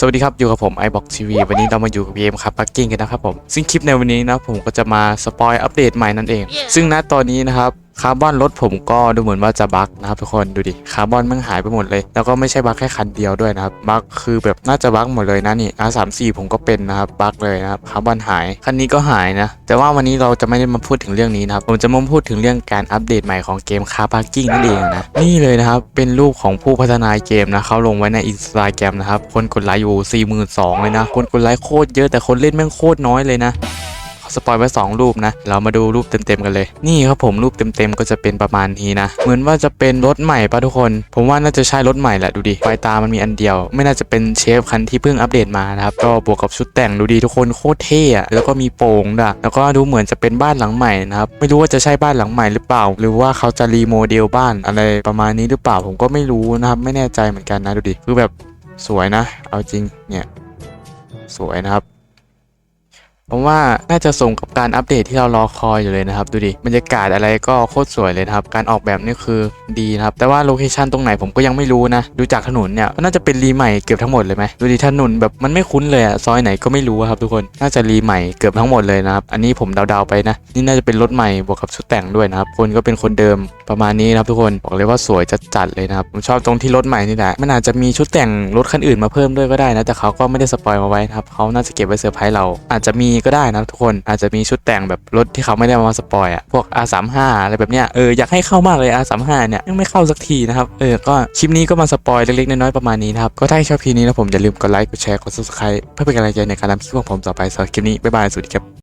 สวัสดีครับ อยู่กับผมไอบ็อกทีวีวันนี้เรามาอยู่กับเกมครับปักกิ้งกันนะครับผม ซึ่งคลิปในวันนี้นะผมก็จะมาสปอยอัปเดตใหม่นั่นเอง ซึ่งณตอนนี้นะครับ คาร์บอนรถผมก็ดูเหมือนว่าจะบั๊กนะครับทุกคนดูดิคาร์บอนมันหายไปหมดเลย แล้วก็ไม่ใช่บั๊กแค่คันเดียวด้วยนะครับบั๊กคือแบบน่าจะบั๊กหมดเลยนะนี่ R34 ผมก็เป็นนะครับบั๊กเลยนะครับคาร์บอนหายคันนี้ก็หายนะ แต่ว่าวันนี้เราจะไม่ได้มาพูดถึงเรื่องนี้นะครับผมจะมาพูดถึงเรื่องการอัปเดตใหม่ของเกมคาร์พาร์กิ้งนั่นเองนะนี่เลยนะครับเป็นรูปของผู้พัฒนาเกมนะเขาลงไว้ในอินสตาแกรมนะครับคนกดไลค์อยู่42,000เลยนะคนกดไลค์โคตรเยอะแต่คนเล่นแม่งโคตรน้อยเลยนะ สปอยไว้สองรูปนะ เรามาดูรูปเต็มๆกันเลย นี่ครับผมรูปเต็มๆก็จะเป็นประมาณนี้นะ เหมือนว่าจะเป็นรถใหม่ปะทุกคน ผมว่าน่าจะใช่รถใหม่แหละดูดิไฟตามันมีอันเดียว ไม่น่าจะเป็นเชฟคันที่เพิ่งอัปเดตมานะครับก็บวกกับชุดแต่งดูดีทุกคนโคตรเท่อะแล้วก็มีโป่งด้วยแล้วก็ดูเหมือนจะเป็นบ้านหลังใหม่นะครับไม่รู้ว่าจะใช่บ้านหลังใหม่หรือเปล่า หรือว่าเขาจะรีโมเดลบ้านอะไรประมาณนี้หรือเปล่าผมก็ไม่รู้นะครับไม่แน่ใจเหมือนกันนะดูดิคือแบบสวยนะ เอาจริงเนี่ย สวยนะครับ ผมว่าน่าจะส่งกับการอัปเดตที่เรารอคอยอยู่เลยนะครับ ดูดิบรรยากาศอะไรก็โคตรสวยเลยครับ การออกแบบนี่คือดีครับ แต่ว่าโลเคชันตรงไหนผมก็ยังไม่รู้นะ ดูจากถนนเนี่ยก็น่าจะเป็นรีใหม่เกือบทั้งหมดเลยไหมดูดิถนนแบบมันไม่คุ้นเลยอะซอยไหนก็ไม่รู้ครับทุกคนน่าจะรีใหม่เกือบทั้งหมดเลยนะครับ อันนี้ผมเดาๆไปนะ นี่น่าจะเป็นรถใหม่บวกกับชุดแต่งด้วยนะครับคนก็เป็นคนเดิมประมาณนี้นะครับทุกคนบอกเลยว่าสวยจัดๆเลยนะครับผมชอบตรงที่รถใหม่นี่แหละมันอาจจะมีชุดแต่งรถคันอื่นมาเพิ่มด้วยก็ได้นะแต่เขาก็ไม่ได้สปอยมาไว้นะครับเขาน่าจะเก็บไว้เซอร์ไพรส์เราอาจจะมีก็ได้นะทุกคนอาจจะมีชุดแต่งแบบรถที่เขาไม่ได้เอามาสปอยอะพวก R35 อะไรแบบเนี้ยเอออยากให้เข้ามากเลย R35 เนี่ยยังไม่เข้าสักทีนะครับเออก็คลิปนี้ก็มาสปอยเล็กๆน้อยๆประมาณนี้นะครับก็ถ้าชอบคลิปนี้นะผมอย่าลืมกดไลค์กดแชร์กด subscribe เพื่อเป็นกำลังใจในการทำคลิปของผมต่อไปสำหรับคลิปนี้บ๊ายบายสวัสดีครับ